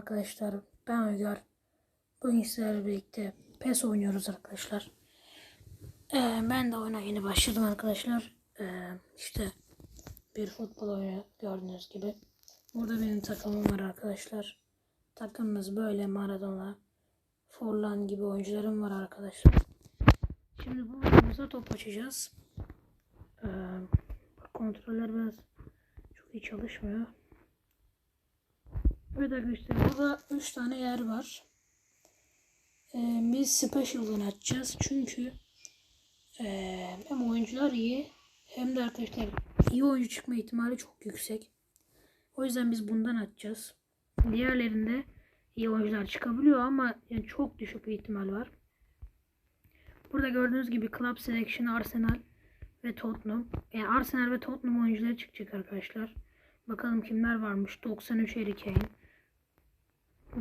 arkadaşlar. Ben Uygar. Bugün sizlerle birlikte PES oynuyoruz arkadaşlar. Ee, ben de oyuna yeni başladım arkadaşlar. Ee, işte bir futbol oyunu gördüğünüz gibi. Burada benim takımım var arkadaşlar. Takımımız böyle Maradona, Forlan gibi oyuncularım var arkadaşlar. Şimdi bu oyunumuzda top açacağız. Ee, kontroller biraz çok iyi çalışmıyor. Evet arkadaşlar burada 3 tane yer var. Ee, biz special'dan açacağız. Çünkü ee, hem oyuncular iyi hem de arkadaşlar iyi oyuncu çıkma ihtimali çok yüksek. O yüzden biz bundan açacağız. Diğerlerinde iyi oyuncular çıkabiliyor ama yani çok düşük bir ihtimal var. Burada gördüğünüz gibi Club Selection Arsenal ve Tottenham. Yani Arsenal ve Tottenham oyuncuları çıkacak arkadaşlar. Bakalım kimler varmış. 93 Harry Kane.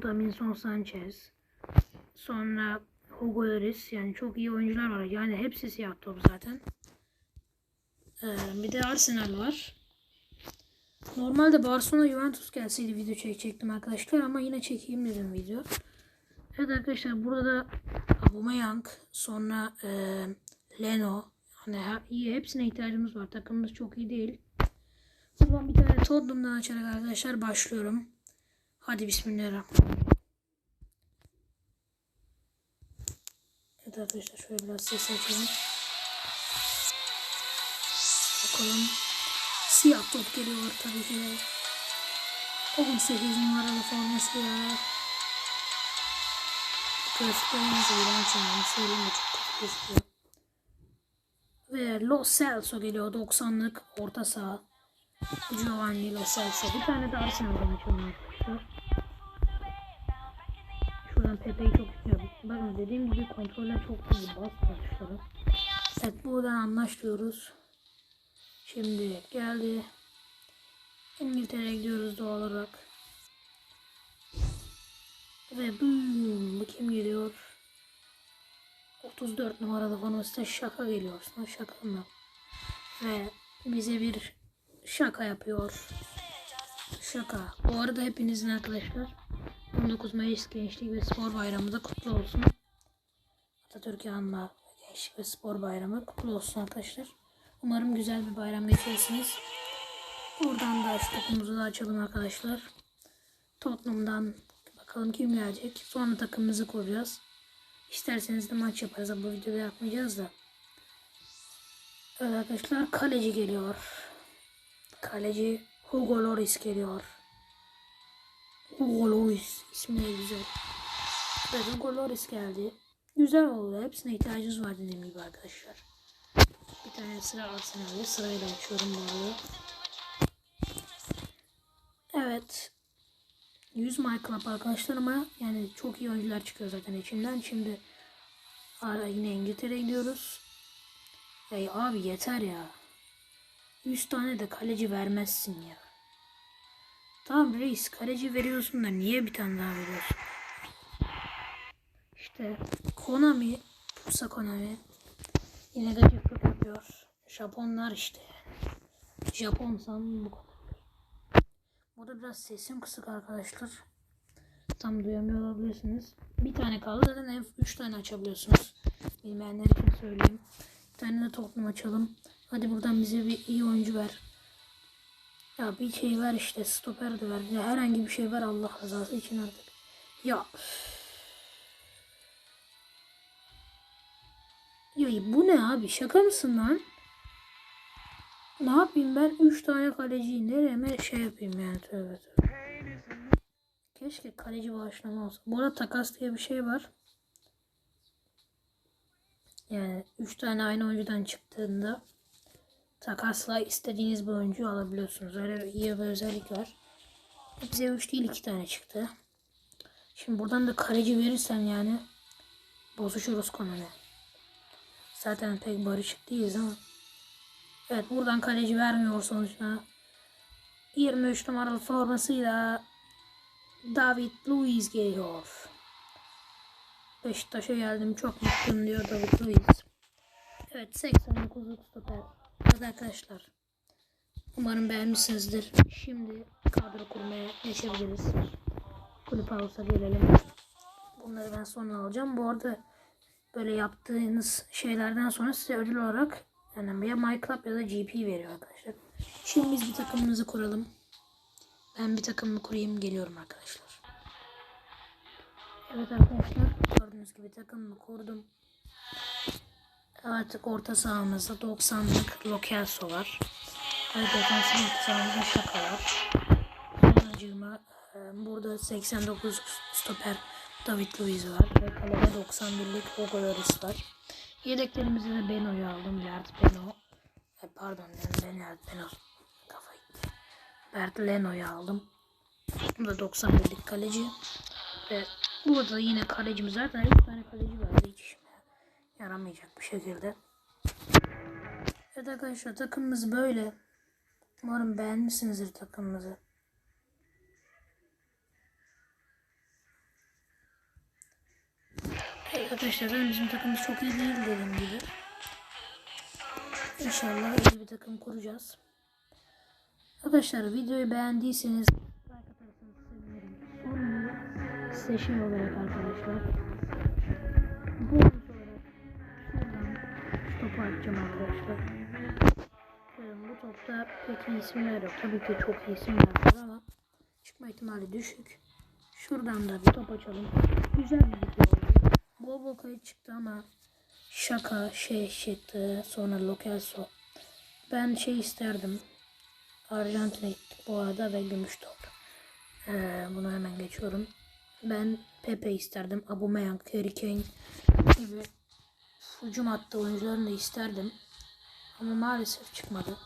Davinson Sanchez. Sonra Hugo Lloris. Yani çok iyi oyuncular var. Yani hepsi siyah top zaten. Ee, bir de Arsenal var. Normalde Barcelona Juventus gelseydi video çekecektim arkadaşlar ama yine çekeyim dedim video. Evet arkadaşlar burada da Aubameyang, sonra e, Leno. Hani iyi hepsine ihtiyacımız var. Takımımız çok iyi değil. O zaman bir tane Tottenham'dan açarak arkadaşlar başlıyorum. Hadi bismillahirrahmanirrahim. Evet arkadaşlar şöyle biraz ses açalım. Bakalım. Siyah top geliyor tabii ki. 18 numaralı formasıyla. Grafiklerimiz iğrenç yani. Söyleyeyim de çok kötü gözüküyor. Ve Lo Celso geliyor 90'lık orta saha. Giovanni Lo Celso. Bir tane de Arsenal'dan açalım arkadaşlar. Şuradan Pepe'yi çok istiyorum. Bakın dediğim gibi kontroller çok iyi. Bas tuşları. Evet buradan anlaşıyoruz. Şimdi geldi. İngiltere'ye gidiyoruz doğal olarak. Ve boom, bu kim geliyor? 34 numaralı formasında şaka geliyor. Şaka mı? Ve bize bir şaka yapıyor. Şaka. Bu arada hepinizin arkadaşlar 19 Mayıs Gençlik ve Spor Bayramı da kutlu olsun. Atatürk'ü anma Gençlik ve Spor Bayramı kutlu olsun arkadaşlar. Umarım güzel bir bayram geçirirsiniz. Buradan da topumuzu da açalım arkadaşlar. Tottenham'dan bakalım kim gelecek. Sonra takımımızı kuracağız. İsterseniz de maç yaparız. Bu videoda yapmayacağız da. Evet arkadaşlar kaleci geliyor. Kaleci Hugo Lloris geliyor. Hugo Lloris ismi ne güzel. Evet Hugo Lloris geldi. Güzel oldu. Hepsine ihtiyacımız var dediğim gibi arkadaşlar. Bir tane sıra Arsenal'de sırayla açıyorum bu arada. Evet. 100 My Club arkadaşlarıma yani çok iyi oyuncular çıkıyor zaten içinden. Şimdi ara yine İngiltere'ye gidiyoruz. Ey abi yeter ya. 100 tane de kaleci vermezsin ya. Tamam reis kaleci veriyorsun da niye bir tane daha veriyorsun? İşte Konami, Pusa Konami yine de cıplık yapıyor. Japonlar işte. Japon sandım bu kadar. Burada biraz sesim kısık arkadaşlar. Tam duyamıyor olabilirsiniz. Bir tane kaldı. Zaten en 3 tane açabiliyorsunuz. Bilmeyenler için söyleyeyim. Bir tane de toplum açalım. Hadi buradan bize bir iyi oyuncu ver. Ya bir şey ver işte. Stoper de ver. Ya herhangi bir şey ver Allah rızası için artık. Ya. Ya bu ne abi? Şaka mısın lan? Ne yapayım ben 3 tane kaleciyi nereye şey yapayım yani tövbe tövbe. Keşke kaleci bağışlama olsa. Bu arada takas diye bir şey var. Yani 3 tane aynı oyuncudan çıktığında takasla istediğiniz bir oyuncuyu alabiliyorsunuz. Öyle iyi bir özellik var. Bize 3 değil 2 tane çıktı. Şimdi buradan da kaleci verirsen yani bozuşuruz konuyu. Zaten pek barışık değiliz ama. Evet buradan kaleci vermiyor sonuçta. 23 numaralı formasıyla David Luiz geliyor. Beşiktaş'a geldim çok mutluyum diyor David Luiz. Evet 89'luk stoper. Evet arkadaşlar. Umarım beğenmişsinizdir. Şimdi kadro kurmaya geçebiliriz. Kulüp House'a gelelim. Bunları ben sonra alacağım. Bu arada böyle yaptığınız şeylerden sonra size ödül olarak yani ya MyClub ya da GP veriyor arkadaşlar. Şimdi biz bir takımımızı kuralım. Ben bir takımımı kurayım geliyorum arkadaşlar. Evet arkadaşlar gördüğünüz gibi takımımı kurdum. Artık orta sahamızda 90'lık Lokelso var. Ve defansın sahamızda Şaka var. E, burada 89 stoper David Luiz var. Ve kalede 91'lik Hugo Lloris var. Yedeklerimizde de Beno'yu aldım. Bert Beno. E, pardon yani Bernard Beno. Kafa gitti. Bert Leno'yu aldım. Bu da 91'lik kaleci. Ve burada yine kalecimiz zaten 3 tane kaleci vardı. Hiç yaramayacak bir şekilde. Evet arkadaşlar takımımız böyle. Umarım beğenmişsinizdir takımımızı. Arkadaşlar benim bizim takımımız çok iyi değil dediğim gibi. İnşallah iyi bir takım kuracağız. Arkadaşlar videoyu beğendiyseniz like atarsanız sevinirim. Soruyu size şey olarak arkadaşlar. Şuradan atacağım arkadaşlar. Ee, Bu topta pek iyi isimler yok. Tabii ki çok iyi isimler var ama çıkma ihtimali düşük. Şuradan da bir top açalım. Güzel bir video oldu. Bol bol çıktı ama şaka şey çıktı. Sonra Lokelso. Ben şey isterdim. Arjantin'e gittik bu arada ve gümüş top. Ee, bunu hemen geçiyorum. Ben Pepe isterdim. Aubameyang, Harry Kane gibi hücum hattı oyuncularını da isterdim. Ama maalesef çıkmadı.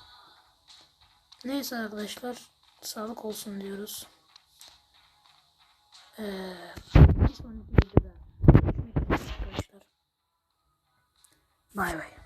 Neyse arkadaşlar. Sağlık olsun diyoruz. Ee, bir sonraki videoda görüşmek üzere arkadaşlar. Bay bay.